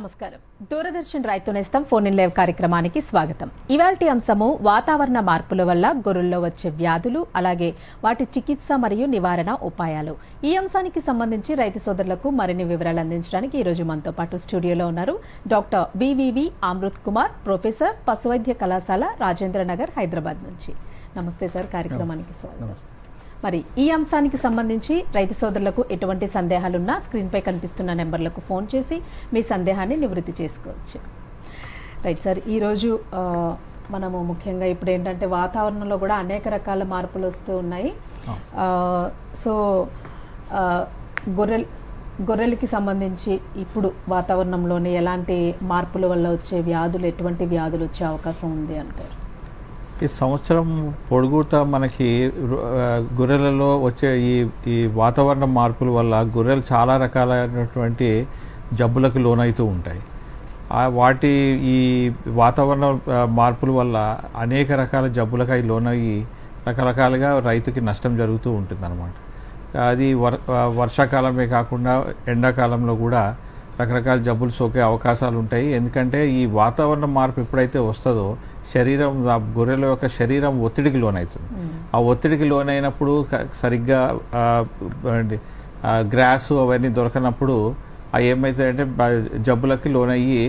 నమస్కారం. దూరదర్శన్ రైతు నేస్తం ఫోన్ ఇన్ లైవ్ కార్యక్రమానికి స్వాగతం. ఇవాల్టి అంశము వాతావరణ మార్పుల వల్ల గొర్రెల్లో వచ్చే వ్యాధులు అలాగే వాటి చికిత్స మరియు నివారణ ఉపాయాలు. ఈ అంశానికి సంబంధించి రైతు సోదరులకు మరిన్ని వివరాలు అందించడానికి ఈ రోజు మనతో పాటు స్టూడియోలో ఉన్నారు doctor BVV Amrit Kumar professor పశువైద్య కళాశాల రాజేంద్ర నగర్ హైదరాబాద్ నుంచి. నమస్తే సార్ కార్యక్రమానికి స్వాగతం. మరి ఈ అంశానికి సంబంధించి రైతు సోదరులకు ఎటువంటి సందేహాలున్నా స్క్రీన్పై కనిపిస్తున్న నెంబర్లకు ఫోన్ చేసి మీ సందేహాన్ని నివృత్తి చేసుకోవచ్చు. రైట్ సార్ ఈరోజు మనము ముఖ్యంగా ఇప్పుడు ఏంటంటే వాతావరణంలో కూడా అనేక రకాల మార్పులు వస్తూ ఉన్నాయి. సో గొర్రెల్ గొర్రెలకి సంబంధించి ఇప్పుడు వాతావరణంలోనే ఎలాంటి మార్పుల వల్ల వచ్చే వ్యాధులు ఎటువంటి వ్యాధులు వచ్చే అవకాశం ఉంది అంటారు? ఈ సంవత్సరం పొడుగుతా మనకి గొర్రెలలో వచ్చే ఈ ఈ వాతావరణ మార్పుల వల్ల గొర్రెలు చాలా రకాలైనటువంటి జబ్బులకు లోనవుతూ ఉంటాయి. వాటి ఈ వాతావరణ మార్పుల వల్ల అనేక రకాల జబ్బులకు అవి లోనయ్యి రకరకాలుగా రైతుకి నష్టం జరుగుతూ ఉంటుంది అనమాట అది వర్ వర్షాకాలమే కాకుండా ఎండాకాలంలో కూడా రకరకాల జబ్బులు సోకే అవకాశాలు ఉంటాయి ఎందుకంటే ఈ వాతావరణ మార్పు ఎప్పుడైతే వస్తుందో శరీరం ఆ గొర్రెల యొక్క శరీరం ఒత్తిడికి లోనవుతుంది. ఆ ఒత్తిడికి లోనైనప్పుడు సరిగ్గా గ్రాస్ అవన్నీ దొరకనప్పుడు అవి ఏమవుతాయంటే జబ్బులకి లోనయ్యి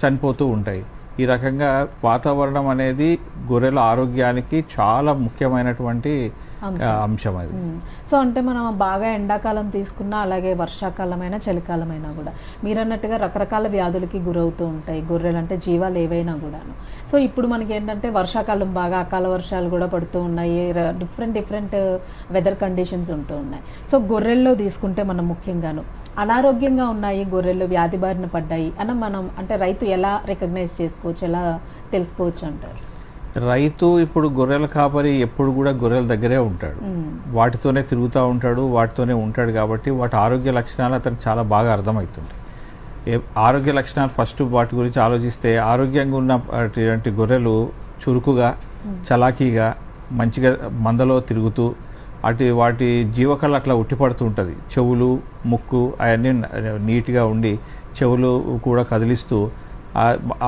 చనిపోతూ ఉంటాయి. ఈ రకంగా వాతావరణం అనేది గొర్రెల ఆరోగ్యానికి చాలా ముఖ్యమైనటువంటి అంశం. అది. సో అంటే మనం బాగా ఎండాకాలం తీసుకున్నా అలాగే వర్షాకాలమైనా చలికాలమైనా కూడా. మీరు అన్నట్టుగా రకరకాల వ్యాధులకి గురవుతూ ఉంటాయి. గొర్రెలు అంటే జీవాలు ఏవైనా కూడాను. సో ఇప్పుడు మనకి ఏంటంటే వర్షాకాలం బాగా అకాల వర్షాలు కూడా పడుతూ ఉన్నాయి. డిఫరెంట్ డిఫరెంట్ వెదర్ కండిషన్స్ ఉంటూ ఉన్నాయి. సో గొర్రెల్లో తీసుకుంటే మనం ముఖ్యంగాను అనారోగ్యంగా ఉన్నాయి గొర్రెలు వ్యాధి బారిన పడ్డాయి అని మనం అంటే రైతు ఎలా రికగ్నైజ్ చేసుకోవచ్చు ఎలా తెలుసుకోవచ్చు అంటారు? రైతు ఇప్పుడు గొర్రెల కాపరి ఎప్పుడు కూడా గొర్రెల దగ్గరే ఉంటాడు. వాటితోనే తిరుగుతూ ఉంటాడు వాటితోనే ఉంటాడు కాబట్టి వాటి ఆరోగ్య లక్షణాలు అతనికి చాలా బాగా అర్థమవుతుంటాయి. ఆరోగ్య లక్షణాలు ఫస్ట్ వాటి గురించి ఆలోచిస్తే ఆరోగ్యంగా ఉన్న అటువంటి గొర్రెలు చురుకుగా చలాకీగా మంచిగా మందలో తిరుగుతూ అటు వాటి జీవకళ అట్లా ఉట్టిపడుతూ ఉంటుంది. చెవులు ముక్కు అవన్నీ నీట్గా ఉండి చెవులు కూడా కదిలిస్తూ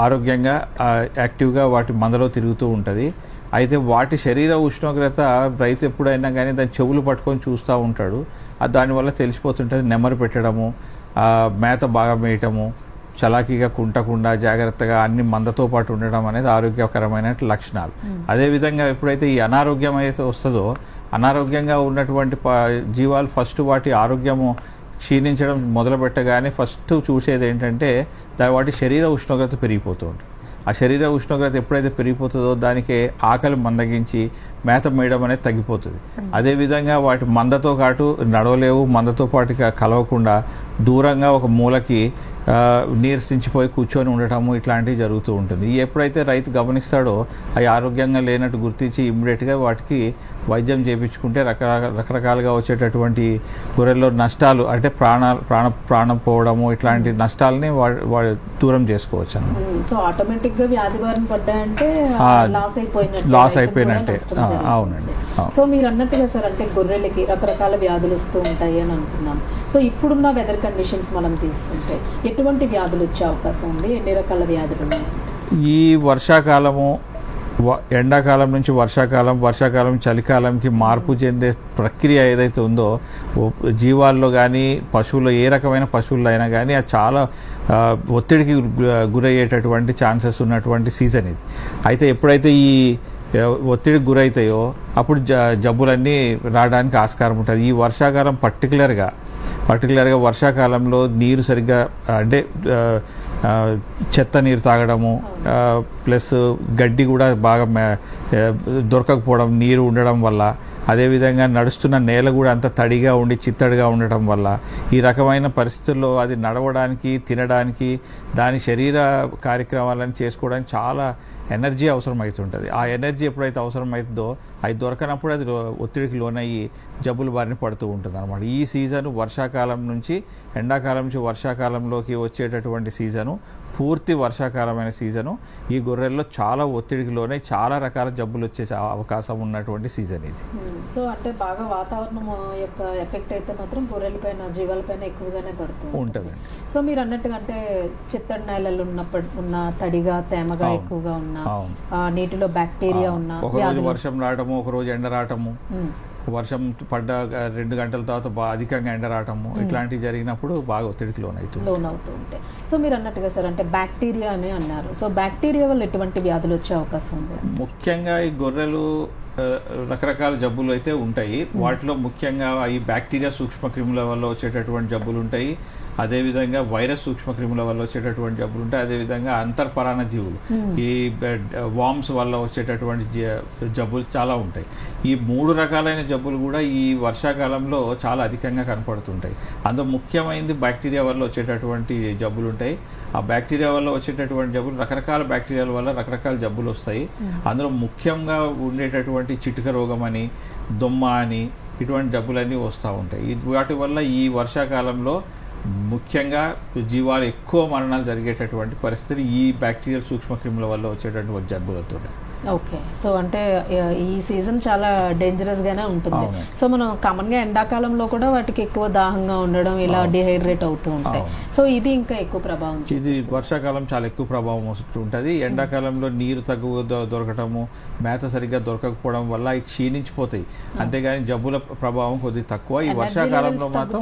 ఆరోగ్యంగా యాక్టివ్గా వాటి మందలో తిరుగుతూ ఉంటుంది. అయితే వాటి శరీర ఉష్ణోగ్రత రైతు ఎప్పుడైనా కానీ దాని చెవులు పట్టుకొని చూస్తూ ఉంటాడు. దానివల్ల తెలిసిపోతుంటుంది నెమరు పెట్టడము మేత బాగా మేయటము చలాకీగా కుంటకుండా జాగ్రత్తగా అన్ని మందతో పాటు ఉండడం అనేది ఆరోగ్యకరమైన లక్షణాలు. అదేవిధంగా ఎప్పుడైతే ఈ అనారోగ్యం అయితే వస్తుందో అనారోగ్యంగా ఉన్నటువంటి జీవాలు ఫస్ట్ వాటి ఆరోగ్యము క్షీణించడం మొదలు పెట్టగానే ఫస్ట్ చూసేది ఏంటంటే దాని వాటి శరీర ఉష్ణోగ్రత పెరిగిపోతూ ఉంటుంది. ఆ శరీర ఉష్ణోగ్రత ఎప్పుడైతే పెరిగిపోతుందో దానికి ఆకలి మందగించి మేత మేయడం అనేది తగ్గిపోతుంది. అదేవిధంగా వాటి మందతో పాటు నడవలేవు మందతో పాటుగా కలవకుండా దూరంగా ఒక మూలకి నీరసించిపోయి కూర్చొని ఉండటము ఇట్లాంటివి జరుగుతూ ఉంటుంది ఎప్పుడైతే రైతు గమనిస్తాడో అవి ఆరోగ్యంగా లేనట్టు గుర్తించి ఇమ్మీడియట్గా వాటికి వైద్యం చేయించుకుంటే రకరకాల రకరకాలుగా వచ్చేటటువంటి గొర్రెల్లో నష్టాలు అంటే ప్రాణాలు ప్రాణ ప్రాణం పోవడము ఇట్లాంటి నష్టాలని వా- వా- దూరం చేసుకోవచ్చు అన్నమాట. సో ఆటోమేటిక్గా వ్యాధి బారిన పడ్డాయంటే ఆ, లాస్ అయిపోయినట్టు లాస్. అవునండి. అవును. సో మీరు అన్నట్టుగా సార్ అంటే గొర్రెలకి రకరకాల వ్యాధులు వస్తూ ఉంటాయి అని అనుకున్నాం సో ఇప్పుడున్న వెదర్ కండిషన్స్ మనం తీసుకుంటే ఎటువంటి వ్యాధులు వచ్చే అవకాశం ఉంది? ఎన్ని రకాల వ్యాధులు ఉన్నాయి? ఈ వర్షాకాలము ఎండాకాలం నుంచి వర్షాకాలం వర్షాకాలం చలికాలంకి మార్పు చెందే ప్రక్రియ ఏదైతే ఉందో జీవాల్లో కానీ పశువుల్లో ఏ రకమైన పశువుల్లో అయినా కానీ అది చాలా ఒత్తిడికి గురయ్యేటటువంటి ఛాన్సెస్ ఉన్నటువంటి సీజన్ ఇది. అయితే ఎప్పుడైతే ఈ ఒత్తిడికి గురవుతాయో అప్పుడు జ జబ్బులన్నీ రావడానికి ఆస్కారం ఉంటుంది. ఈ వర్షాకాలం పర్టికులర్గా పర్టికులర్గా వర్షాకాలంలో నీరు సరిగ్గా అంటే చెత్త నీరు తాగడము ప్లస్ గడ్డి కూడా బాగా దొరకకపోవడం నీరు ఉండడం వల్ల అదేవిధంగా నడుస్తున్న నేల కూడా అంత తడిగా ఉండి చిత్తడిగా ఉండటం వల్ల ఈ రకమైన పరిస్థితుల్లో అది నడవడానికి తినడానికి దాని శరీర కార్యక్రమాలను చేసుకోవడానికి చాలా ఎనర్జీ అవసరం అవుతుంటుంది ఆ ఎనర్జీ ఎప్పుడైతే అవసరం అవుతుందో అది దొరకనప్పుడు అది ఒత్తిడికి లోనయ్యి జబ్బులు బారిన పడుతూ ఉంటుంది అనమాట ఈ సీజన్ వర్షాకాలం నుంచి ఎండాకాలం నుంచి వర్షాకాలంలోకి వచ్చేటటువంటి సీజను పూర్తి వర్షాకాలమైన సీజను ఈ గొర్రెల్లో చాలా ఒత్తిడికి లోనై చాలా రకాల జబ్బులు వచ్చే అవకాశం ఉన్నటువంటి సీజన్ ఇది. సో అంటే బాగా వాతావరణం యొక్క ఎఫెక్ట్ అయితే మాత్రం గొర్రెల పైన జీవాల పైన ఎక్కువగానే పడుతుంది ఉంటుందండి. సో మీరు అన్నట్టుగా అంటే చిత్తడి నేలలు ఉన్నప్పటి ఉన్న తడిగా తేమగా. ఎక్కువగా ఉన్న నీటిలో బ్యాక్టీరియా ఉన్న వర్షం రావటము ఒక రోజు ఎండ రావటము. వర్షం పడ్డ రెండు గంటల తర్వాత బాగా అధికంగా ఎండ రావటము ఇట్లాంటివి జరిగినప్పుడు బాగా ఒత్తిడికి లోనవుతుంది. లోన్ అవుతూ ఉంటాయి సో మీరు అన్నట్టుగా సార్ అంటే బ్యాక్టీరియా అని అన్నారు. సో బ్యాక్టీరియా వల్ల ఎటువంటి వ్యాధులు వచ్చే అవకాశం ఉంది? ముఖ్యంగా ఈ గొర్రెలు రకరకాల జబ్బులు అయితే ఉంటాయి. వాటిలో ముఖ్యంగా ఈ బ్యాక్టీరియా సూక్ష్మక్రిముల వల్ల వచ్చేటటువంటి జబ్బులు ఉంటాయి. అదేవిధంగా వైరస్ సూక్ష్మక్రిముల వల్ల వచ్చేటటువంటి జబ్బులు ఉంటాయి. అదేవిధంగా అంతర్పరాణ జీవులు. ఈ వామ్స్ వల్ల వచ్చేటటువంటి జ- జబ్బులు చాలా ఉంటాయి. ఈ మూడు రకాలైన జబ్బులు కూడా ఈ వర్షాకాలంలో చాలా అధికంగా కనపడుతుంటాయి. అందులో ముఖ్యమైనది బ్యాక్టీరియా వల్ల వచ్చేటటువంటి జబ్బులు ఉంటాయి. ఆ బ్యాక్టీరియా వల్ల వచ్చేటటువంటి జబ్బులు రకరకాల బ్యాక్టీరియాల వల్ల రకరకాల జబ్బులు వస్తాయి. అందులో ముఖ్యంగా ఉండేటటువంటి చిటిక రోగం అని దొమ్మ అని ఇటువంటి జబ్బులన్నీ వస్తూ ఉంటాయి. వాటి వల్ల ఈ వర్షాకాలంలో ముఖ్యంగా జీవాలు ఎక్కువ మరణాలు జరిగేటటువంటి పరిస్థితి ఈ బ్యాక్టీరియల్ సూక్ష్మక్రిముల వల్ల వచ్చేటటువంటి జబ్బులతో ఓకే. సో అంటే ఈ సీజన్ చాలా డేంజరస్ గానే ఉంటుంది. సో మనం కామన్గా ఎండాకాలంలో కూడా వాటికి ఎక్కువ దాహంగా ఉండడం ఇలా డిహైడ్రేట్ అవుతూ ఉంటాయి. సో ఇది ఇంకా ఎక్కువ ప్రభావం ఇది. వర్షాకాలం చాలా ఎక్కువ ప్రభావం ఉంటుంది. ఎండాకాలంలో నీరు తగ్గు దొరకటము మేత సరిగ్గా దొరకకపోవడం వల్ల అవి క్షీణించిపోతాయి. అంతేగాని జబ్బుల ప్రభావం కొద్దిగా తక్కువ. ఈ వర్షాకాలంలో మాత్రం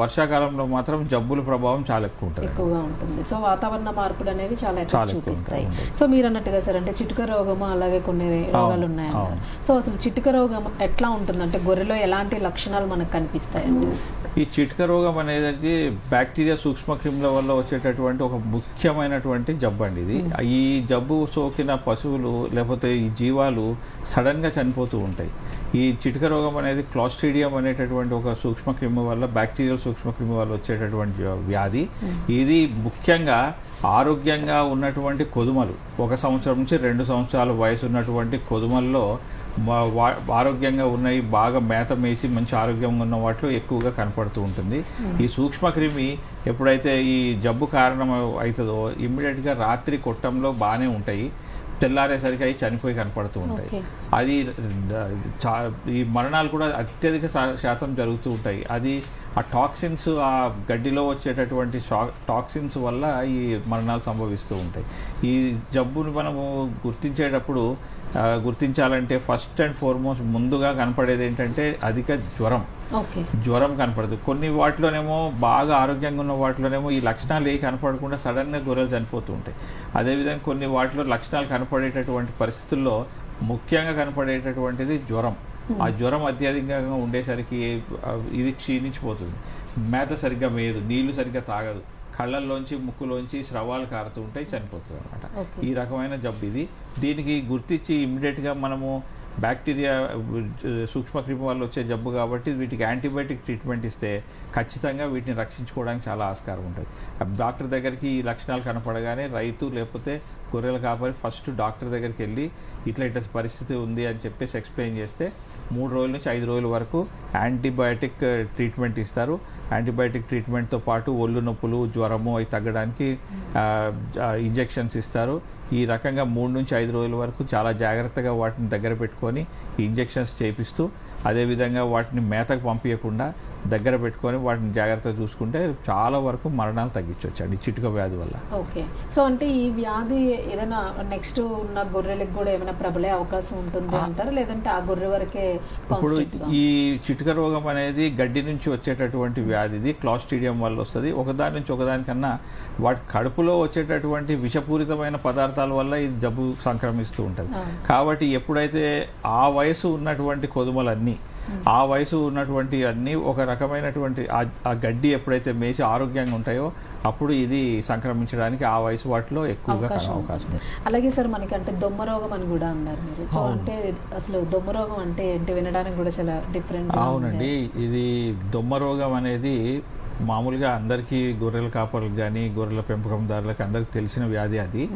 వర్షాకాలంలో మాత్రం జబ్బుల ప్రభావం చాలా ఎక్కువ ఉంటుంది. ఎక్కువగా ఉంటుంది. సో వాతావరణ మార్పులు అనేవి చాలా చూపిస్తాయి. సో మీరు అన్నట్టుగా సార్ అంటే చిటుక రోగము అలాగే కొన్ని రోగాలు ఉన్నాయన్నారు అవును. సో అసలు చిటుక రోగం ఎట్లా ఉంటుంది అంటే గొర్రెలో ఎలాంటి లక్షణాలు మనకు కనిపిస్తాయండి? ఈ చిట్క రోగం అనేది బ్యాక్టీరియా సూక్ష్మక్రిముల వల్ల వచ్చేటటువంటి ఒక ముఖ్యమైనటువంటి జబ్బు అండి ఇది. ఈ జబ్బు సోకిన పశువులు లేకపోతే ఈ జీవాలు సడన్గా చనిపోతూ ఉంటాయి. ఈ చిటిక రోగం అనేది క్లాస్ట్రీడియం అనేటటువంటి ఒక సూక్ష్మక్రిమి వల్ల బ్యాక్టీరియల్ సూక్ష్మక్రిమి వల్ల వచ్చేటటువంటి వ్యాధి. ఇది ముఖ్యంగా ఆరోగ్యంగా ఉన్నటువంటి కొదుమలు ఒక సంవత్సరం నుంచి రెండు సంవత్సరాల వయసు ఉన్నటువంటి కొదుమల్లో ఆరోగ్యంగా ఉన్నాయి బాగా మేత మేసి మంచి ఆరోగ్యంగా ఉన్న వాటిలో ఎక్కువగా కనపడుతూ ఉంటుంది. ఈ సూక్ష్మక్రిమి ఎప్పుడైతే ఈ జబ్బు కారణం అవుతుందో ఇమ్మీడియట్గా రాత్రి కొట్టంలో బాగానే ఉంటాయి. తెల్లారేసరికి అవి చనిపోయి కనపడుతూ ఉంటాయి. అది ఈ మరణాలు కూడా అత్యధిక శాతం జరుగుతూ ఉంటాయి. అది ఆ టాక్సిన్స్ ఆ గడ్డిలో వచ్చేటటువంటి షా- టాక్సిన్స్ వల్ల ఈ మరణాలు సంభవిస్తూ ఉంటాయి. ఈ జబ్బును మనము గుర్తించేటప్పుడు గుర్తించాలంటే ఫస్ట్ అండ్ ఫార్మోస్ట్ ముందుగా కనపడేది ఏంటంటే అధిక జ్వరం. జ్వరం కనపడదు. కొన్ని వాటిలోనేమో బాగా ఆరోగ్యంగా ఉన్న వాటిలోనేమో ఈ లక్షణాలు ఏ కనపడకుండా సడన్గా గొర్రెలు చనిపోతూ ఉంటాయి. అదేవిధంగా కొన్ని వాటిలో లక్షణాలు కనపడేటటువంటి పరిస్థితుల్లో ముఖ్యంగా కనపడేటటువంటిది జ్వరం. ఆ జ్వరం అత్యధికంగా ఉండేసరికి ఇది క్షీణించిపోతుంది. మేత సరిగ్గా మేయదు నీళ్ళు సరిగ్గా తాగదు. కళ్ళల్లోంచి ముక్కులోంచి స్రవాలు కారుతూ ఉంటాయి చనిపోతుంది అనమాట. ఈ రకమైన జబ్బు ఇది. దీనికి గుర్తించి ఇమ్మీడియట్గా మనము బ్యాక్టీరియా సూక్ష్మక్రిమి వల్ల వచ్చే జబ్బు కాబట్టి వీటికి యాంటీబయాటిక్ ట్రీట్మెంట్ ఇస్తే ఖచ్చితంగా వీటిని రక్షించుకోవడానికి చాలా ఆస్కారం ఉంటుంది. డాక్టర్ దగ్గరికి ఈ లక్షణాలు కనపడగానే రైతు లేకపోతే గొర్రెల కాపరి ఫస్ట్ డాక్టర్ దగ్గరికి వెళ్ళి ఇట్లా ఇట్లా పరిస్థితి ఉంది అని చెప్పేసి ఎక్స్ప్లెయిన్ చేస్తే మూడు రోజుల నుంచి ఐదు రోజుల వరకు యాంటీబయాటిక్ ట్రీట్మెంట్ ఇస్తారు. యాంటీబయాటిక్ ట్రీట్మెంట్తో పాటు ఒళ్ళు నొప్పులు జ్వరము అవి తగ్గడానికి ఇంజెక్షన్స్ ఇస్తారు. ఈ రకంగా మూడు నుంచి ఐదు రోజుల వరకు చాలా జాగ్రత్తగా వాటిని దగ్గర పెట్టుకొని ఇంజెక్షన్స్ చేపిస్తూ అదేవిధంగా వాటిని మేతకు పంపించకుండా దగ్గర పెట్టుకొని వాటిని జాగ్రత్తగా చూసుకుంటే చాలా వరకు మరణాలు తగ్గించవచ్చు అండి చిటుక వ్యాధి వల్ల. ఓకే. సో అంటే ఈ వ్యాధి ఏదైనా నెక్స్ట్ ఉన్న గొర్రెలకు కూడా ఏమైనా ప్రబలే అవకాశం ఉంటుంది అంటారు? లేదంటే ఆ గొర్రె వరకే ఇప్పుడు ఈ చిటుక రోగం అనేది గడ్డి నుంచి వచ్చేటటువంటి వ్యాధి ఇది క్లాస్ట్రీడియం వల్ల వస్తుంది. ఒకదాని నుంచి ఒకదానికన్నా వాటి కడుపులో వచ్చేటటువంటి విషపూరితమైన పదార్థాల వల్ల ఈ జబ్బు సంక్రమిస్తూ ఉంటుంది. కాబట్టి ఎప్పుడైతే ఆ వయసు ఉన్నటువంటి కొదుమలన్నీ ఆ వయసు ఉన్నటువంటి అన్ని ఒక రకమైనటువంటి ఆ- గడ్డి ఎప్పుడైతే మేసి ఆరోగ్యంగా ఉంటాయో అప్పుడు ఇది సంక్రమించడానికి ఆ వయసు వాటిలో ఎక్కువగా అవకాశం. అలాగే సార్ మనకి అంటే దొమ్మ రోగం అని కూడా అన్నారు మీరు. సో అంటే అసలు దొమ్మ రోగం అంటే ఏంటి? వినడానికి కూడా చాలా డిఫరెంట్ అవునండి. ఇది దొమ్మ రోగం అనేది మామూలుగా అందరికీ గొర్రెల కాపర్లకు కానీ గొర్రెల పెంపకందారులకు అందరికి తెలిసిన వ్యాధి అది.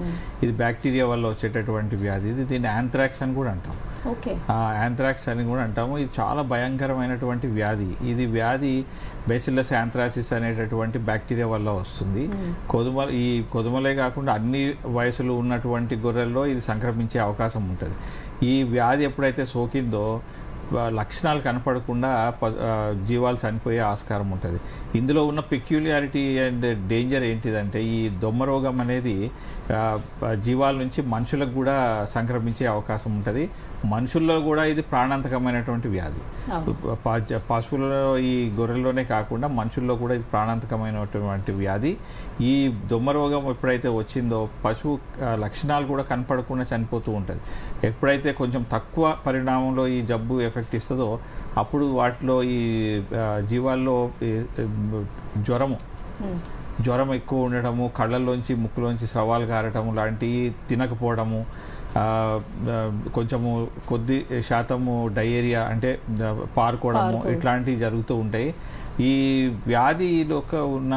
ఇది బ్యాక్టీరియా వల్ల వచ్చేటటువంటి వ్యాధి. ఇది దీన్ని యాంథ్రాక్స్ అని కూడా అంటాం. ఓకే. యాంథ్రాక్స్ అని కూడా అంటాము. ఇది చాలా భయంకరమైనటువంటి వ్యాధి. ఇది వ్యాధి బేసిల్లస్ యాంథ్రాసిస్ అనేటటువంటి బ్యాక్టీరియా వల్ల వస్తుంది. కొదుమ ఈ కొదుమలే కాకుండా అన్ని వయసులు ఉన్నటువంటి గొర్రెల్లో ఇది సంక్రమించే అవకాశం ఉంటుంది. ఈ వ్యాధి ఎప్పుడైతే సోకిందో లక్షణాలు కనపడకుండా ప- జీవాలు చనిపోయే ఆస్కారం ఉంటుంది. ఇందులో ఉన్న పెక్యులారిటీ అండ్ డేంజర్ ఏంటిదంటే ఈ దొమ్మ రోగం అనేది జీవాల నుంచి మనుషులకు కూడా సంక్రమించే అవకాశం ఉంటుంది. మనుషుల్లో కూడా ఇది ప్రాణాంతకమైనటువంటి వ్యాధి. పశువులలో ఈ గొర్రెల్లోనే కాకుండా మనుషుల్లో కూడా ఇది ప్రాణాంతకమైనటువంటి వ్యాధి. ఈ దొమ్మ రోగం ఎప్పుడైతే వచ్చిందో పశువు లక్షణాలు కూడా కనపడకుండా చనిపోతూ ఉంటుంది. ఎప్పుడైతే కొంచెం తక్కువ పరిణామంలో ఈ జబ్బు ఎఫెక్ట్ ఇస్తుందో అప్పుడు వాటిలో ఈ జీవాల్లో జ్వరము. జ్వరం ఎక్కువ ఉండడము కళ్ళల్లోంచి ముక్కులోంచి స్రవాలు కారటము లాంటివి తినకపోవడము కొంచెము కొద్ది శాతము డయేరియా అంటే పారుకోవడము పారుకోవడం. ఇట్లాంటివి జరుగుతూ ఉంటాయి ఈ వ్యాధిలోక ఉన్న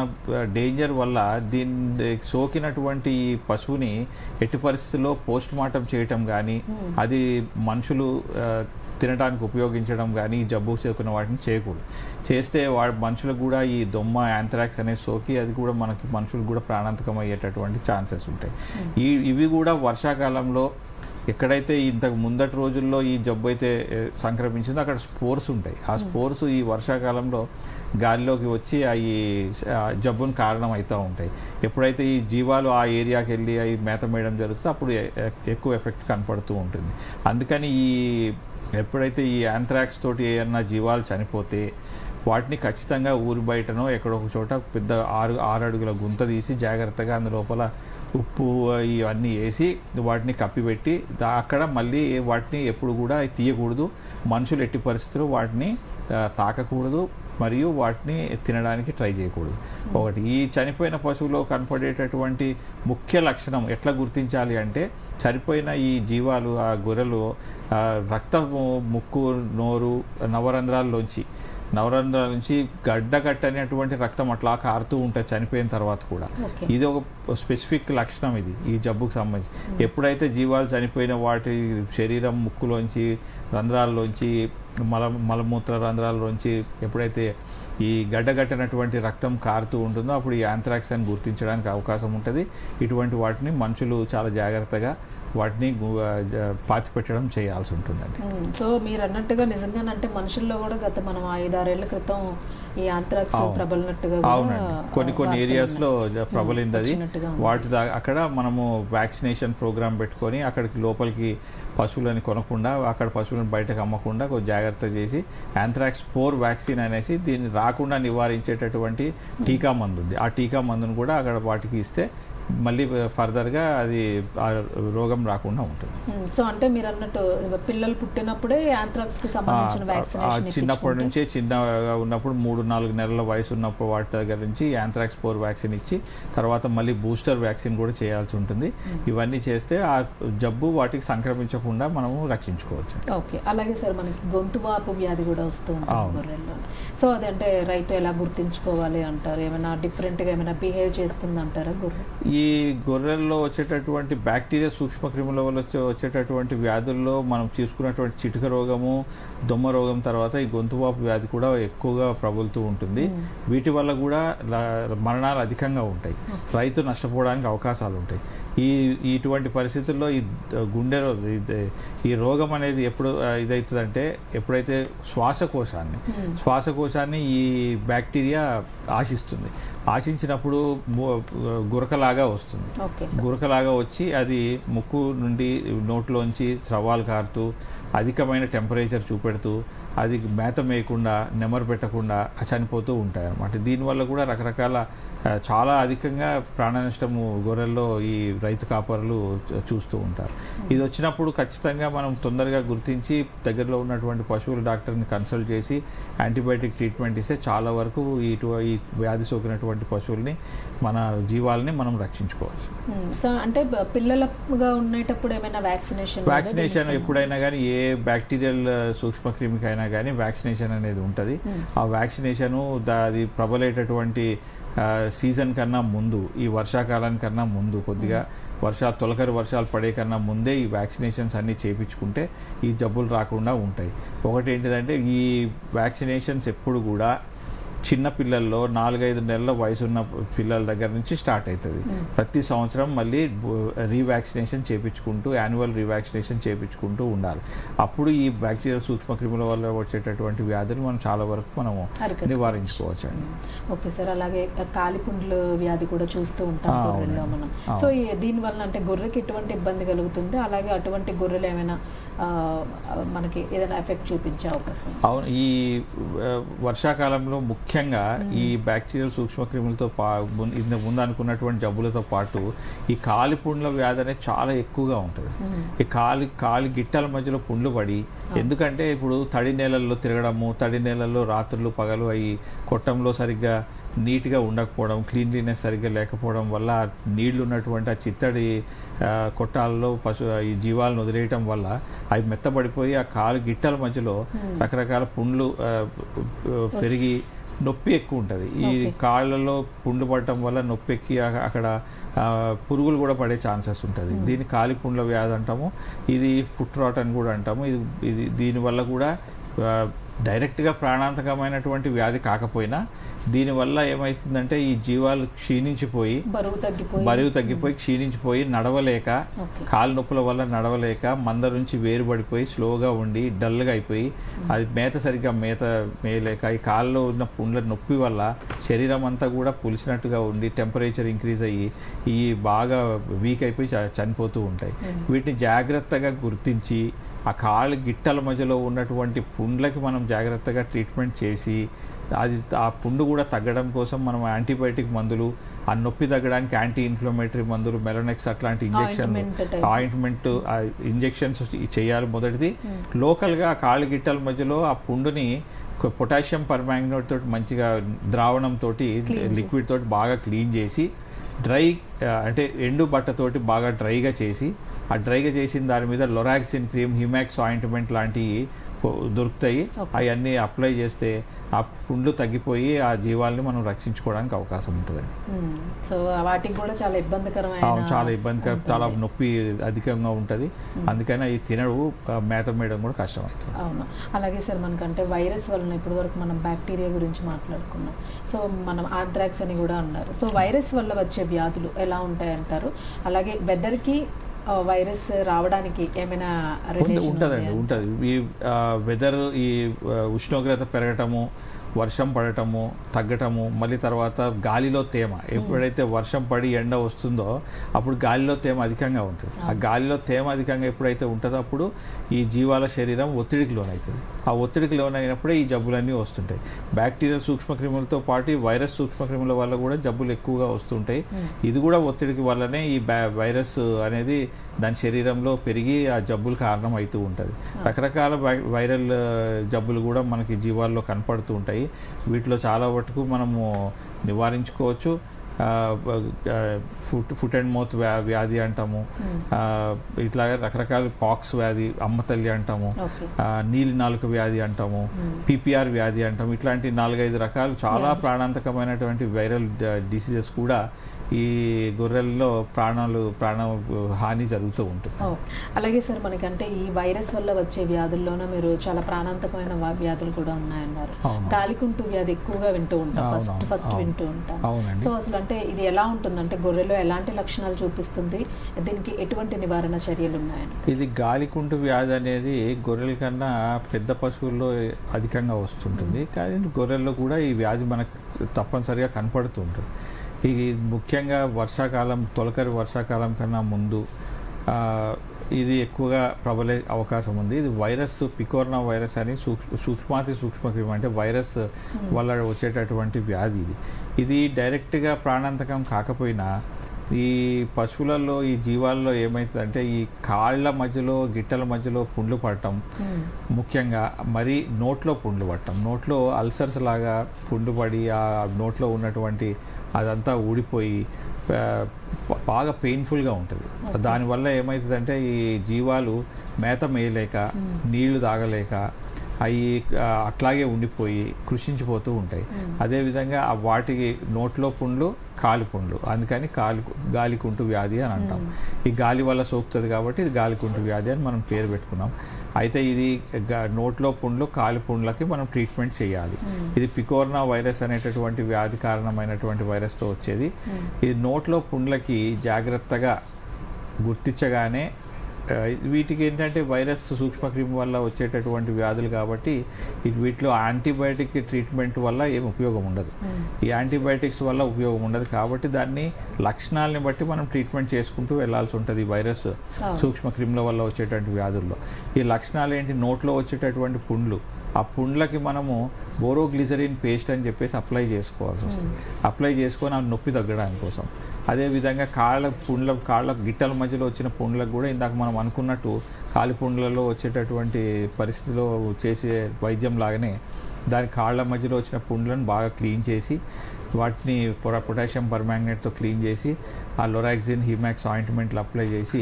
డేంజర్ వల్ల దీన్ని సోకినటువంటి ఈ పశువుని ఎట్టి పరిస్థితుల్లో పోస్ట్ మార్టం చేయటం కానీ అది మనుషులు తినడానికి ఉపయోగించడం కానీ జబ్బు సోకిన వాటిని చేయకూడదు. చేస్తే వా మనుషులకు కూడా ఈ దొమ్మ యాంథ్రాక్స్ అనేది సోకి అది కూడా మనకి మనుషులకు కూడా ప్రాణాంతకం అయ్యేటటువంటి ఛాన్సెస్ ఉంటాయి. ఈ ఇవి కూడా వర్షాకాలంలో ఎక్కడైతే ఇంతకు ముందటి రోజుల్లో ఈ జబ్బు అయితే సంక్రమించిందో అక్కడ స్పోర్స్ ఉంటాయి. ఆ స్పోర్స్ ఈ వర్షాకాలంలో గాలిలోకి వచ్చి ఆ జబ్బును కారణం అవుతూ ఉంటాయి. ఎప్పుడైతే ఈ జీవాలు ఆ ఏరియాకి వెళ్ళి అవి మేత మేయడం జరుగుతుందో అప్పుడు ఎక్కువ ఎఫెక్ట్ కనపడుతూ ఉంటుంది. అందుకని ఈ ఎప్పుడైతే ఈ యాంథ్రాక్స్ తోటి ఏమన్నా జీవాలు చనిపోతే వాటిని ఖచ్చితంగా ఊరి బయటనో ఎక్కడో ఒక చోట పెద్ద ఆరు ఆరు అడుగుల గుంత తీసి జాగ్రత్తగా అందు లోపల ఉప్పు ఇవన్నీ వేసి వాటిని కప్పిపెట్టి అక్కడ మళ్ళీ వాటిని ఎప్పుడు కూడా తీయకూడదు. మనుషులు ఎట్టి పరిస్థితులు వాటిని తాకకూడదు. మరియు వాటిని తినడానికి ట్రై చేయకూడదు. ఒకటి ఈ చనిపోయిన పశువులో కనపడేటటువంటి ముఖ్య లక్షణం ఎట్లా గుర్తించాలి అంటే చనిపోయిన ఈ జీవాలు ఆ గొర్రెలు రక్తము ముక్కు నోరు నవరంధ్రాల్లోంచి నవరంధ్రాల నుంచి గడ్డగట్టనేటువంటి రక్తం అట్లా కారుతూ ఉంటుంది చనిపోయిన తర్వాత కూడా. ఇది ఒక స్పెసిఫిక్ లక్షణం ఇది ఈ జబ్బుకు సంబంధించి. ఎప్పుడైతే జీవాలు చనిపోయిన వాటి శరీరం ముక్కులోంచి రంధ్రాల్లోంచి మల మలమూత్ర నుంచి ఎప్పుడైతే ఈ గడ్డగట్టినటువంటి రక్తం కారుతూ ఉంటుందో అప్పుడు ఈ యాంథ్రాక్స్ అని గుర్తించడానికి అవకాశం ఉంటుంది. ఇటువంటి వాటిని మనుషులు చాలా జాగ్రత్తగా వాటిని పాతి పెట్టడం చేయాల్సి ఉంటుందండి. సో మీరు అన్నట్టుగా నిజంగానంటే మనుషుల్లో కూడా గత మనం ఐదారేళ్ళ క్రితం ఈ ఆంథ్రాక్స్. ప్రబలినట్టుగా అవునండి. కొన్ని కొన్ని ఏరియాస్లో ప్రబలింది అది. వాటి అక్కడ మనము వ్యాక్సినేషన్ ప్రోగ్రామ్ పెట్టుకొని అక్కడికి లోపలికి పశువులని కొనకుండా అక్కడ పశువులను బయటకు అమ్మకుండా కొంచెం జాగ్రత్త చేసి యాంథ్రాక్స్ ఫోర్ వ్యాక్సిన్ అనేసి దీన్ని రాకుండా నివారించేటటువంటి టీకా మందు ఉంది. ఆ టీకా మందును కూడా అక్కడ వాటికి ఇస్తే మళ్ళీ ఫర్దర్గా అది ఆ రోగం రాకుండా ఉంటుంది. సో అంటే మీరు అన్నట్టు పిల్లలు పుట్టినప్పుడే యాంథ్రాక్స్కి సంబంధించిన వ్యాక్సినేషన్ చిన్నప్పటి నుంచే చిన్నగా ఉన్నప్పుడు మూడు నాలుగు నెలల వయసు ఉన్నప్పుడు వాటి దగ్గర నుంచి యాంథ్రాక్స్ ఫోర్ వ్యాక్సిన్ ఇచ్చి తర్వాత మళ్ళీ బూస్టర్ వ్యాక్సిన్ కూడా చేయాల్సి ఉంటుంది. ఇవన్నీ చేస్తే ఆ జబ్బు వాటికి సంక్రమించకుండా మనము రక్షించుకోవచ్చు. ఓకే. అలాగే సార్ మనకి గొంతు వాపు వ్యాధి కూడా వస్తూ ఉంటుంది. గొర్రెల్లో. సో అదంటే రైతు ఎలా గుర్తించుకోవాలి అంటారు? ఏమైనా డిఫరెంట్గా ఏమైనా బిహేవ్ చేస్తుంది అంటారా గొర్రె? ఈ గొర్రెల్లో వచ్చేటటువంటి బ్యాక్టీరియా సూక్ష్మక్రిముల వల్ల వచ్చే- వచ్చేటటువంటి వ్యాధుల్లో మనం తీసుకున్నటువంటి చిటిక రోగము దొమ్మ రోగం తర్వాత ఈ గొంతువాపు వ్యాధి కూడా ఎక్కువగా ప్రబలుతూ ఉంటుంది. వీటి వల్ల కూడా మరణాలు అధికంగా ఉంటాయి. రైతు నష్టపోవడానికి అవకాశాలు ఉంటాయి. ఈ ఇటువంటి పరిస్థితుల్లో ఈ గుండె ఈ రోగం అనేది ఎప్పుడు ఆ, ఇదవుతుందంటే ఎప్పుడైతే శ్వాసకోశాన్ని శ్వాసకోశాన్ని ఈ బ్యాక్టీరియా ఆశిస్తుంది. ఆశించినప్పుడు గురకలాగా వస్తుంది. గురకలాగా వచ్చి అది ముక్కు నుండి నోట్లోంచి స్రవాలు కారుతూ అధికమైన టెంపరేచర్ చూపెడుతూ అది మేత మేయకుండా నెమరు పెట్టకుండా చనిపోతూ ఉంటాయి అన్నమాట దీనివల్ల కూడా రకరకాల చాలా అధికంగా ప్రాణ నష్టము గొర్రెల్లో ఈ రైతు కాపరులు చూస్తూ ఉంటారు. ఇది వచ్చినప్పుడు ఖచ్చితంగా మనం తొందరగా గుర్తించి దగ్గరలో ఉన్నటువంటి పశువుల డాక్టర్ని కన్సల్ట్ చేసి యాంటీబయాటిక్ ట్రీట్మెంట్ ఇస్తే చాలా వరకు ఇటు ఈ వ్యాధి సోకినటువంటి పశువుల్ని మన జీవాలని మనం రక్షించుకోవచ్చు. సో అంటే పిల్లలుగా ఉండేటప్పుడు ఏమైనా వ్యాక్సినేషన్ వ్యాక్సినేషన్ ఎప్పుడైనా కానీ ఏ బ్యాక్టీరియల్ సూక్ష్మక్రిమికైనా కానీ వ్యాక్సినేషన్ అనేది ఉంటుంది. ఆ వ్యాక్సినేషను అది ప్రబలేటటువంటి సీజన్ కన్నా ముందు ఈ వర్షాకాలం ముందు కొద్దిగా వర్షాలు తొలకరి వర్షాలు పడే కన్నా ముందే ఈ వ్యాక్సినేషన్స్ అన్నీ చేపించుకుంటే ఈ జబ్బులు రాకుండా ఉంటాయి. ఒకటి ఏంటిదంటే ఈ వ్యాక్సినేషన్స్ ఎప్పుడు కూడా చిన్న పిల్లల్లో నాలుగైదు నెలల వయసు ఉన్న పిల్లల దగ్గర నుంచి స్టార్ట్ అవుతుంది ప్రతి సంవత్సరం మళ్ళీ రీవ్యాక్సినేషన్ చేపించుకుంటూ యాన్యువల్ రీవ్యాక్సినేషన్ చేపించుకుంటూ ఉండాలి అప్పుడు ఈ బ్యాక్టీరియల్ సూక్ష్మక్రిముల వల్ల వచ్చేటటువంటి వ్యాధులు మనం చాలా వరకు మనము. నివారించుకోవచ్చు అండి ఓకే సార్ అలాగే కాలిపుండ్ల వ్యాధి కూడా చూస్తూ ఉంటాం గొర్రెల్లో. మనం. సో ఈ- దీనివల్ల అంటే గొర్రెకి ఎటువంటి ఇబ్బంది కలుగుతుంది అలాగే అటువంటి గొర్రెలు ఏమైనా మనకి ఏదైనా ఎఫెక్ట్ చూపించే అవకాశం? అవును ఈ వర్షాకాలంలో ముఖ్యంగా ఈ బ్యాక్టీరియల్ సూక్ష్మక్రిములతో పా ఇంత ముందు అనుకున్నటువంటి జబ్బులతో పాటు ఈ కాలి పుండ్ల వ్యాధి అనేది చాలా ఎక్కువగా ఉంటుంది. ఈ కాలి కాలి గిట్టల మధ్యలో పుండ్లు పడి ఎందుకంటే ఇప్పుడు తడి నేలల్లో తిరగడము తడి నేలల్లో రాత్రులు పగలు అవి కొట్టంలో సరిగ్గా నీట్గా ఉండకపోవడం క్లీన్లీనెస్ సరిగ్గా లేకపోవడం వల్ల నీళ్ళు ఉన్నటువంటి ఆ చిత్తడి కొట్టాలలో పశు ఈ జీవాలను వదిలేయటం వల్ల అవి మెత్తబడిపోయి ఆ కాలు గిట్టల మధ్యలో రకరకాల పుండ్లు పెరిగి నొప్పి ఎక్కువ ఉంటుంది. ఈ. కాళ్ళలో పుండ్లు పడటం వల్ల నొప్పి ఎక్కి అక్కడ పురుగులు కూడా పడే ఛాన్సెస్ ఉంటుంది. దీన్ని కాలి పుండ్ల వ్యాధి అంటాము. ఇది ఫుట్ రాట్ అని కూడా అంటాము. ఇది ఇది దీనివల్ల కూడా డైరెక్ట్గా ప్రాణాంతకమైనటువంటి వ్యాధి కాకపోయినా దీనివల్ల ఏమవుతుందంటే ఈ జీవాలు క్షీణించిపోయి బరువు తగ్గిపోయి బరువు తగ్గిపోయి క్షీణించిపోయి నడవలేక కాలు నొప్పుల వల్ల నడవలేక మంద నుంచి వేరుపడిపోయి స్లోగా ఉండి డల్గా అయిపోయి అది మేత సరిగ్గా మేత మేయలేక ఈ కాళ్ళలో ఉన్న పుండ్ల నొప్పి వల్ల శరీరం అంతా కూడా పులిసినట్టుగా ఉండి టెంపరేచర్ ఇంక్రీజ్ అయ్యి ఈ బాగా వీక్ అయిపోయి చనిపోతూ ఉంటాయి. వీటిని జాగ్రత్తగా గుర్తించి ఆ కాళ్ళు గిట్టల మధ్యలో ఉన్నటువంటి పుండ్లకి మనం జాగ్రత్తగా ట్రీట్మెంట్ చేసి అది ఆ పుండు కూడా తగ్గడం కోసం మనం యాంటీబయాటిక్ మందులు ఆ నొప్పి తగ్గడానికి యాంటీ ఇన్ఫ్లమేటరీ మందులు మెలనెక్స్ అట్లాంటి ఇంజెక్షన్. ఆయింట్మెంట్ చేయాలి చేయాలి మొదటిది. లోకల్గా ఆ కాళ్ళు గిట్టల మధ్యలో ఆ పుండుని పొటాషియం పర్మాంగనేట్ తోటి మంచిగా ద్రావణం తోటి లిక్విడ్ తోటి బాగా క్లీన్ చేసి డ్రై అంటే ఎండు బట్టతోటి బాగా డ్రైగా చేసి ఆ డ్రైగా చేసిన దాని మీద లొరాక్సిన్ క్రీమ్ హిమాక్స్ ఆయింట్మెంట్ లాంటివి దొరుకుతాయి. అవన్నీ అప్లై చేస్తే ఆ పుండ్లు తగ్గిపోయి ఆ జీవాల్ని మనం రక్షించుకోవడానికి అవకాశం ఉంటుందండి. మ్మ్. సో వాటికి కూడా చాలా ఇబ్బందికరమైన చాలా ఇబ్బందికర ఉంటుంది. చాలా నొప్పి అధికంగా ఉంటుంది. అందుకని ఈ తినడు మేత మేయడం కూడా కష్టం అవుతుంది అవును. అలాగే సార్ మనకంటే వైరస్ వలన ఇప్పటి వరకు మనం బ్యాక్టీరియా గురించి మాట్లాడుకున్నాం. సో మనం ఆంథ్రాక్స్ అని కూడా అన్నారు. సో వైరస్ వల్ల వచ్చే వ్యాధులు ఎలా ఉంటాయి అంటారు అలాగే వెదర్కి వైరస్ రావడానికి ఏమైనా ఉంటదండి ఉంటది. ఈ వెదర్ ఈ ఉష్ణోగ్రత పెరగటము వర్షం పడటము తగ్గటము మళ్ళీ తర్వాత గాలిలో తేమ. ఎప్పుడైతే వర్షం పడి ఎండ వస్తుందో అప్పుడు గాలిలో తేమ అధికంగా ఉంటుంది. ఆ గాలిలో తేమ అధికంగా ఎప్పుడైతే ఉంటుందో అప్పుడు ఈ జీవాల శరీరం ఒత్తిడికి లోనవుతుంది. ఆ ఒత్తిడికి లోనైనప్పుడే ఈ జబ్బులన్నీ వస్తుంటాయి. బ్యాక్టీరియల్ సూక్ష్మక్రిములతో పాటు ఈ వైరస్ సూక్ష్మక్రిముల వల్ల కూడా జబ్బులు ఎక్కువగా వస్తుంటాయి. ఇది కూడా ఒత్తిడికి వల్లనే ఈ బ్యా- వైరస్ అనేది దాని శరీరంలో పెరిగి ఆ జబ్బులు కారణం అవుతూ ఉంటుంది. రకరకాల వైరల్ జబ్బులు కూడా మనకి జీవాల్లో కనపడుతూ ఉంటాయి. వీటిలో చాలా మటుకు మనము నివారించుకోవచ్చు. ఫుట్ ఫుట్ అండ్ మౌత్ వ్యా వ్యాధి అంటాము. ఆ, ఇట్లా రకరకాల పాక్స్ వ్యాధి అమ్మ తల్లి అంటాము. నీలి నాలుక వ్యాధి అంటాము. పీపీఆర్ వ్యాధి అంటాము. ఇట్లాంటి నాలుగైదు రకాలు చాలా ప్రాణాంతకమైనటువంటి వైరల్ డిసీజెస్ కూడా ఈ గొర్రెల్లో ప్రాణాలు ప్రాణ హాని జరుగుతూ ఉంటుంది. అలాగే సార్ మనకంటే ఈ వైరస్ వల్ల వచ్చే వ్యాధుల్లోనూ మీరు చాలా ప్రాణాంతకమైన వ్యాధులు కూడా ఉన్నాయన్నారు. గాలికుంటు వ్యాధి ఎక్కువగా వింటూ ఉంటాం. First first. వింటూ ఉంటాం. సో అసలు అంటే ఇది ఎలా ఉంటుందంటే గొర్రెలో ఎలాంటి లక్షణాలు చూపిస్తుంది? దీనికి ఎటువంటి నివారణ చర్యలు ఉన్నాయని ఇది గాలికుంటు వ్యాధి అనేది గొర్రెల కన్నా పెద్ద పశువుల్లో అధికంగా వస్తుంటుంది. కానీ గొర్రెల్లో కూడా ఈ వ్యాధి మనకు తప్పనిసరిగా కనపడుతూ ఇది ముఖ్యంగా వర్షాకాలం తొలకరి వర్షాకాలం కన్నా ముందు ఇది ఎక్కువగా ప్రబలే అవకాశం ఉంది. ఇది వైరస్ పికోర్నా వైరస్ అని సూక్ష్మ సూక్ష్మాతి సూక్ష్మక్రిమి అంటే వైరస్ వల్ల వచ్చేటటువంటి వ్యాధి ఇది. ఇది డైరెక్ట్గా ప్రాణాంతకం కాకపోయినా ఈ పశువులలో ఈ జీవాల్లో ఏమవుతుందంటే ఈ కాళ్ళ మధ్యలో గిట్టల మధ్యలో పుండ్లు పడటం ముఖ్యంగా మరి నోట్లో పుండ్లు పడటం. నోట్లో అల్సర్స్ లాగా పుండ్లు పడి ఆ నోట్లో ఉన్నటువంటి అదంతా ఊడిపోయి బాగా పెయిన్ఫుల్గా ఉంటుంది. దానివల్ల ఏమవుతుందంటే ఈ జీవాలు మేత మేయలేక నీళ్ళు తాగలేక అవి అట్లాగే ఉండిపోయి కృషించిపోతూ ఉంటాయి. అదేవిధంగా వాటికి నోట్లో పుండ్లు కాలి పుండ్లు. అందుకని కాలి గాలికుంటు వ్యాధి అని అంటాం. ఈ గాలి వల్ల సోకుతుంది కాబట్టి ఇది గాలికుంటు వ్యాధి అని మనం పేరు పెట్టుకున్నాం. అయితే ఇది నోట్లో పుండ్లు కాలి పుండ్లకి మనం ట్రీట్మెంట్ చేయాలి. ఇది పికోర్నా వైరస్ అనేటటువంటి వ్యాధి కారణమైనటువంటి వైరస్తో వచ్చేది. ఇది నోట్లో పుండ్లకి జాగ్రత్తగా గుర్తించగానే వీటికి ఏంటంటే వైరస్ సూక్ష్మక్రిమి వల్ల వచ్చేటటువంటి వ్యాధులు కాబట్టి వీటిలో యాంటీబయాటిక్ ట్రీట్మెంట్ వల్ల ఏం ఉపయోగం ఉండదు. ఈ యాంటీబయాటిక్స్ వల్ల ఉపయోగం ఉండదు కాబట్టి దాన్ని లక్షణాలని బట్టి మనం ట్రీట్మెంట్ చేసుకుంటూ వెళ్ళాల్సి ఉంటుంది వైరస్ సూక్ష్మక్రిముల వల్ల వచ్చేటువంటి వ్యాధుల్లో. ఈ లక్షణాలు ఏంటి? నోట్లో వచ్చేటటువంటి పుండ్లు ఆ పుండ్లకి మనము బోరోగ్లిజరిన్ పేస్ట్ అని చెప్పేసి అప్లై చేసుకోవాల్సి వస్తుంది. అప్లై చేసుకొని ఆ నొప్పి తగ్గడానికి కోసం. అదేవిధంగా కాళ్ళ పుండ్ల కాళ్ళ గిట్టల మధ్యలో వచ్చిన పుండ్లకు కూడా ఇందాక మనం అనుకున్నట్టు కాలి పుండ్లలో వచ్చేటటువంటి పరిస్థితిలో చేసే వైద్యం లాగానే దాని కాళ్ళ మధ్యలో వచ్చిన పుండ్లను బాగా క్లీన్ చేసి వాటిని పొర పొటాషియం పర్మాంగనేట్తో క్లీన్ చేసి ఆ లొరాక్సిన్ హిమాక్స్ ఆయింట్మెంట్లు అప్లై చేసి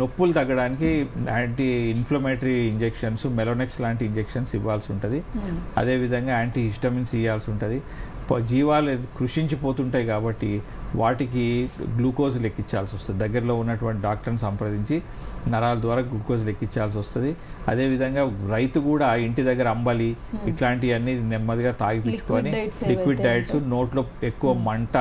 నొప్పులు తగ్గడానికి యాంటీ ఇన్ఫ్లమేటరీ ఇంజెక్షన్స్ మెలోనెక్స్ లాంటి ఇంజెక్షన్స్ ఇవ్వాల్సి ఉంటుంది. అదేవిధంగా యాంటీ హిస్టమిన్స్ ఇవ్వాల్సి ఉంటుంది. జీవాలు కృషించిపోతుంటాయి కాబట్టి వాటికి గ్లూకోజ్ లెక్కించాల్సి వస్తుంది. దగ్గరలో ఉన్నటువంటి డాక్టర్ని సంప్రదించి నరాల ద్వారా గ్లూకోజ్ లెక్కించాల్సి వస్తుంది. అదేవిధంగా రైతు కూడా ఇంటి దగ్గర అంబలి ఇట్లాంటివన్నీ నెమ్మదిగా తాగిపించుకొని లిక్విడ్ డైట్స్ నోట్లో ఎక్కువ మంట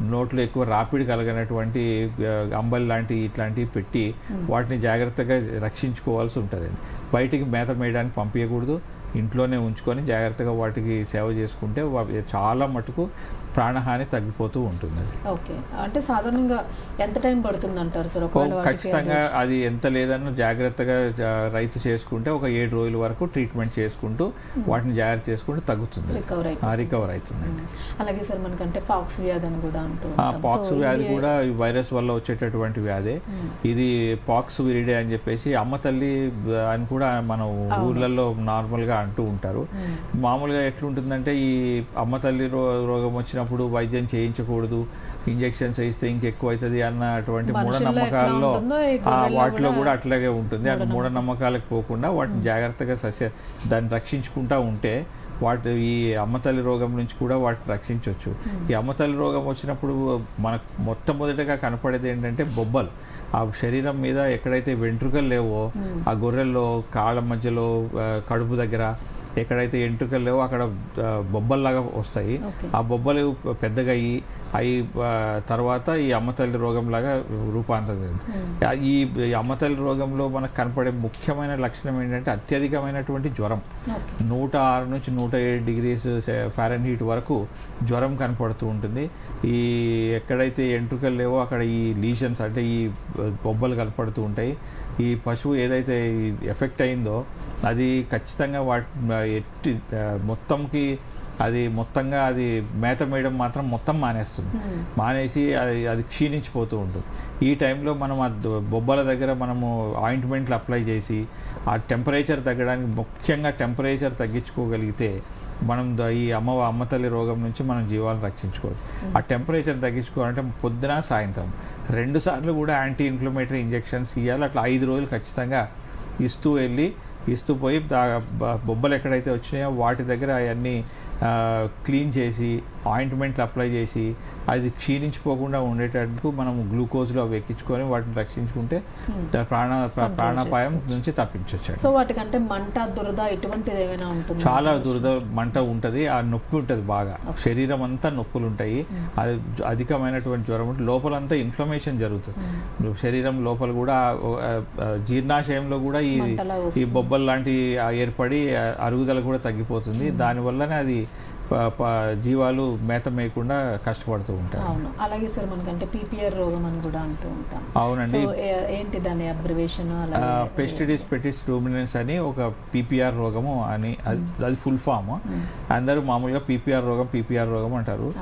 నోట్లో ఎక్కువ రాపిడి కలిగినటువంటి అంబలి లాంటి ఇట్లాంటివి పెట్టి వాటిని జాగ్రత్తగా రక్షించుకోవాల్సి ఉంటుందండి. బయటికి మేత మేయడానికి పంపించకూడదు ఇంట్లోనే ఉంచుకొని జాగ్రత్తగా వాటికి సేవ చేసుకుంటే చాలా మటుకు ప్రాణహాని తగ్గిపోతూ ఉంటుంది అది. ఓకే. అంటే సాధారణంగా ఎంత టైం పడుతుంది అంటారు సార్ ఖచ్చితంగా అది- ఎంత లేదన్నా జాగ్రత్తగా రైతు చేసుకుంటే ఒక ఏడు రోజుల వరకు ట్రీట్మెంట్ చేసుకుంటూ వాటిని జాగ్రత్త చేసుకుంటూ తగ్గుతుంది. రికవర్ అవుతుంది. అలాగే సార్ మనకంటే పాక్స్ వ్యాధి అని కూడా అంటూ. పాక్స్ వ్యాధి కూడా ఈ వైరస్ వల్ల వచ్చేటటువంటి వ్యాధి. ఇది పాక్స్ విరిడే అని చెప్పేసి అమ్మ తల్లి అని కూడా మనం ఊర్లలో నార్మల్గా అంటూ ఉంటారు. మామూలుగా ఎట్లుంటుందంటే ఈ అమ్మ తల్లి రో- రోగం వచ్చినప్పుడు వైద్యం చేయించకూడదు ఇంజెక్షన్స్ వేస్తే ఇంకెక్కువ అవుతుంది అన్నటువంటి మూఢనమ్మకాల్లో ఈ ఆ, గొర్రెల్లో వాటిలో కూడా అట్లాగే ఉంటుంది. ఆ మూఢనమ్మకాలకు పోకుండా వాటిని జాగ్రత్తగా సస్య దాన్ని రక్షించుకుంటా ఉంటే వాటి ఈ అమ్మతల్లి రోగం నుంచి కూడా వాటిని రక్షించవచ్చు. ఈ అమ్మతల్లి రోగం వచ్చినప్పుడు మనకు మొట్టమొదటిగా కనపడేది ఏంటంటే బొబ్బలు. ఆ శరీరం మీద ఎక్కడైతే వెంట్రుకలు లేవో ఆ గొర్రెల్లో కాళ్ళ మధ్యలో కడుపు దగ్గర ఎక్కడైతే ఎంట్రుకలు లేవో అక్కడ బొబ్బల్లాగా వస్తాయి. ఆ బొబ్బలు పెద్దగా అయ్యి అవి ఆ, తర్వాత ఈ అమ్మతల్లి రోగం లాగా రూపాంతరం ఆ, ఈ అమ్మతల్లి రోగంలో మనకు కనపడే ముఖ్యమైన లక్షణం ఏంటంటే అత్యధికమైనటువంటి జ్వరం. నూట ఆరు నుంచి నూట ఏడు డిగ్రీస్ ఫారెన్ హీట్ వరకు జ్వరం కనపడుతూ ఉంటుంది. ఈ ఎక్కడైతే ఎంట్రుకలు లేవో అక్కడ ఈ లీషన్స్ అంటే ఈ బొబ్బలు కనపడుతూ ఉంటాయి. ఈ పశువు ఏదైతే ఎఫెక్ట్ అయిందో అది ఖచ్చితంగా వాటి ఎట్టి మొత్తంకి అది మొత్తంగా అది మేత మేయడం మాత్రం మొత్తం మానేస్తుంది. మానేసి అది అది క్షీణించిపోతూ ఉంటుంది. ఈ టైంలో మనం ఆ బొబ్బల దగ్గర మనము ఆయింట్మెంట్లు అప్లై చేసి ఆ టెంపరేచర్ తగ్గడానికి ముఖ్యంగా టెంపరేచర్ తగ్గించుకోగలిగితే మనం ఈ అమ్మ అమ్మతల్లి రోగం నుంచి మనం జీవాలను రక్షించుకోవచ్చు. ఆ టెంపరేచర్ తగ్గించుకోవాలంటే పొద్దున సాయంత్రం రెండు సార్లు కూడా యాంటీ ఇన్ఫ్లమేటరీ ఇంజెక్షన్స్ ఇవ్వాలి అట్లా ఐదు రోజులు ఖచ్చితంగా ఇస్తూ వెళ్ళి ఇస్తూ పోయి బొబ్బలు ఎక్కడైతే వచ్చినాయో వాటి దగ్గర అవన్నీ క్లీన్ చేసి ఆయింట్మెంట్లు అప్లై చేసి అది క్షీణించిపోకుండా ఉండేటందుకు మనం గ్లూకోజ్లో అవి ఎక్కించుకొని వాటిని రక్షించుకుంటే దా- ప్రాణ ప్రాణాపాయం. నుంచి తప్పించవచ్చు. సో వాటికంటే మంట దురద ఇటువంటిది ఏమైనా ఉంటుంది? చాలా దురద మంట ఉంటుంది ఆ నొప్పి ఉంటుంది బాగా. శరీరం అంతా నొప్పులు ఉంటాయి. అది జ- అధికమైనటువంటి జ్వరం ఉంటుంది లోపలంతా ఇన్ఫ్లమేషన్ జరుగుతుంది. శరీరం లోపల కూడా జీర్ణాశయంలో కూడా ఈ ఈ. బొబ్బలు లాంటి ఏర్పడి అరుగుదల కూడా తగ్గిపోతుంది. దానివల్లనే అది జీవాలు మేత మేయకుండా కష్టపడుతూ ఉంటాయి అవును. అలాగే సార్ మనకంటే పీపీఆర్ రోగం అని కూడా అంటూ ఉంటాం. అవునండి. ఏంటి దాని అబ్రివేషన్ పెస్టిడిస్ పెటిస్ రూమినెన్స్ అని ఒక పీపీఆర్ రోగము అని అది- ఫుల్ ఫామ్ అందరూ మామూలుగా పీపీఆర్ రోగం పీపీఆర్ రోగం అంటారు.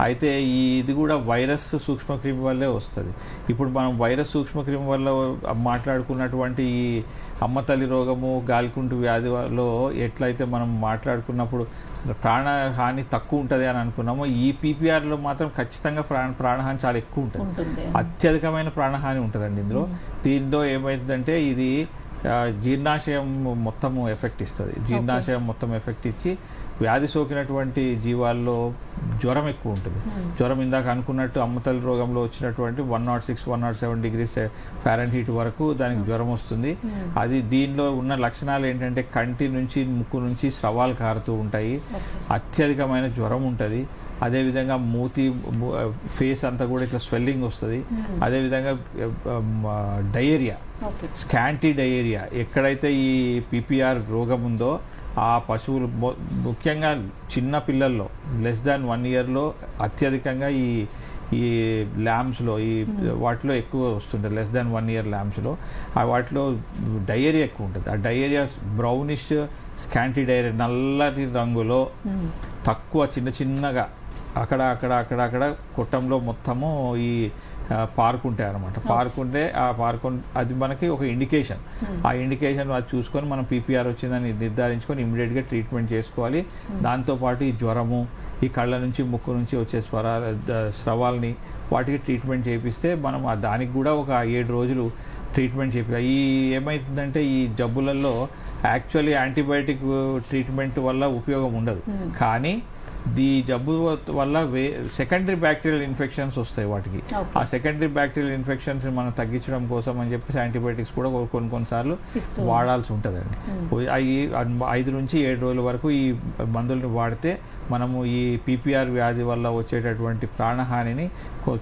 అయితే ఈ ఇది కూడా వైరస్ సూక్ష్మక్రిమి వల్లే వస్తుంది. ఇప్పుడు మనం వైరస్ సూక్ష్మక్రిమి వల్ల మాట్లాడుకున్నటువంటి ఈ అమ్మ తల్లి రోగము గాలికుంటు వ్యాధిలో ఎట్లయితే మనం మాట్లాడుకున్నప్పుడు ప్రాణహాని తక్కువ ఉంటుంది అని అనుకున్నామో ఈ పీపీఆర్లో మాత్రం ఖచ్చితంగా ప్రాణ ప్రాణహాని చాలా ఎక్కువ ఉంటుంది. అత్యధికమైన ప్రాణహాని ఉంటుందండి ఇందులో. దీంట్లో ఏమైందంటే ఇది జీర్ణాశయం మొత్తము ఎఫెక్ట్ ఇస్తుంది. జీర్ణాశయం మొత్తం ఎఫెక్ట్ ఇచ్చి వ్యాధి సోకినటువంటి జీవాల్లో జ్వరం ఎక్కువ ఉంటుంది. జ్వరం ఇందాక అనుకున్నట్టు అమ్మతల్లి రోగంలో వచ్చినటువంటి one nought six one nought seven degrees fahrenheit వరకు దానికి జ్వరం వస్తుంది. అది దీనిలో ఉన్న లక్షణాలు ఏంటంటే కంటి నుంచి ముక్కు నుంచి స్రవాలు కారుతూ ఉంటాయి. అత్యధికమైన జ్వరం ఉంటుంది. అదేవిధంగా మూతి ఫేస్ అంతా కూడా ఇట్లా స్వెల్లింగ్ వస్తుంది. అదేవిధంగా డయేరియా. Scanty diarrhoea. ఎక్కడైతే ఈ పీపీఆర్ రోగం ఉందో ఆ పశువులు ముఖ్యంగా చిన్న పిల్లల్లో లెస్ దాన్ వన్ ఇయర్లో అత్యధికంగా ఈ ఈ ల్యామ్స్లో ఈ వాటిలో ఎక్కువ వస్తుంటుంది లెస్ దాన్ వన్ ఇయర్ ల్యామ్స్లో ఆ వాటిలో డయేరియా ఎక్కువ ఉంటుంది. ఆ డయేరియా బ్రౌనిష్ స్కాంటీ డయేరియా నల్లటి రంగులో తక్కువ చిన్న చిన్నగా అక్కడ అక్కడ అక్కడ అక్కడ కొట్టంలో మొత్తము ఈ పార్క్ ఉంటాయి అనమాట పార్క్ ఉంటే ఆ పార్క్ అది మనకి ఒక ఇండికేషన్. ఆ ఇండికేషన్ అది చూసుకొని మనం పీపీఆర్ వచ్చిందని నిర్ధారించుకొని ఇమీడియట్గా ట్రీట్మెంట్ చేసుకోవాలి. దాంతోపాటు ఈ జ్వరము ఈ కళ్ళ నుంచి ముక్కు నుంచి వచ్చే స్వరాల ద- స్రవాల్ని వాటికి ట్రీట్మెంట్ చేపిస్తే మనం ఆ దానికి కూడా ఒక ఏడు రోజులు ట్రీట్మెంట్ చేపి ఈ ఏమైతుందంటే ఈ జబ్బులలో యాక్చువల్లీ యాంటీబయాటిక్ ట్రీట్మెంట్ వల్ల ఉపయోగం ఉండదు. కానీ ఈ జబ్బు వల్ల వే సెకండరీ బ్యాక్టీరియల్ ఇన్ఫెక్షన్స్ వస్తాయి వాటికి. ఆ సెకండరీ బ్యాక్టీరియల్ ఇన్ఫెక్షన్స్ మనం తగ్గించడం కోసం అని చెప్పేసి యాంటీబయాటిక్స్ కూడా కొన్ని కొన్నిసార్లు వాడాల్సి ఉంటుందండి. అవి ఐదు నుంచి ఏడు రోజుల వరకు ఈ మందుల్ని వాడితే మనము ఈ పీపీఆర్ వ్యాధి వల్ల వచ్చేటటువంటి ప్రాణహానిని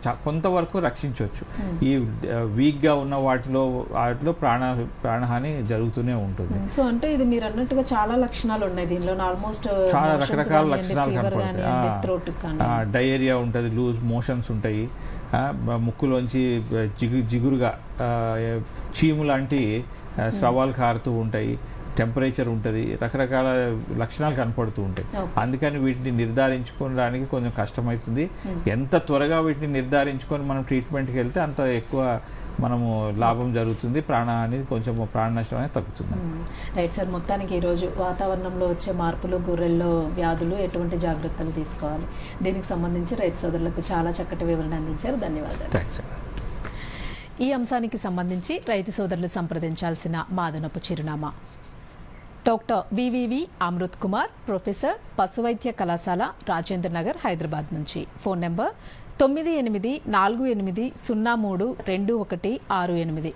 కొంతవరకు రక్షించవచ్చు. ఈ వీక్గా ఉన్న వాటిలో వాటిలో ప్రాణ ప్రాణహాని జరుగుతూనే ఉంటుంది. సో అంటే ఇది మీరు అన్నట్టుగా చాలా లక్షణాలు ఉన్నాయి దీనిలో. ఆల్మోస్ట్ చాలా రకరకాల లక్షణాలు కనపడతాయి. డయేరియా ఉంటుంది లూజ్ మోషన్స్ ఉంటాయి. ముక్కులోంచి జిగు జిగురుగా చీము లాంటి స్రవాలు కారుతూ ఉంటాయి. టెంపరేచర్ ఉంటుంది రకరకాల లక్షణాలు కనపడుతూ ఉంటాయి. అందుకని వీటిని నిర్ధారించుకోవడానికి కొంచెం కష్టమవుతుంది. ఎంత త్వరగా వీటిని నిర్ధారించుకొని మనం ట్రీట్మెంట్కి వెళ్తే అంత ఎక్కువ మనము లాభం జరుగుతుంది. ప్రాణ అనేది కొంచెం ప్రాణ నష్టం అనేది తగ్గుతుంది. రైట్ సార్ మొత్తానికి ఈరోజు వాతావరణంలో వచ్చే మార్పులు గొర్రెల్లో వ్యాధులు ఎటువంటి జాగ్రత్తలు తీసుకోవాలి? దీనికి సంబంధించి రైతు సోదరులకు చాలా చక్కటి వివరణ అందించారు. ధన్యవాదాలు. థ్యాంక్స్ ఈ అంశానికి సంబంధించి రైతు సోదరులు సంప్రదించాల్సిన మాదనపు చిరునామా. Doctor BVV Amrit Kumar professor పశువైద్య కళాశాల రాజేంద్ర నగర్ హైదరాబాద్ నుంచి. ఫోన్ నెంబర్ తొమ్మిది ఎనిమిది నాలుగు ఎనిమిది సున్నా మూడు రెండు ఒకటి ఆరు ఎనిమిది.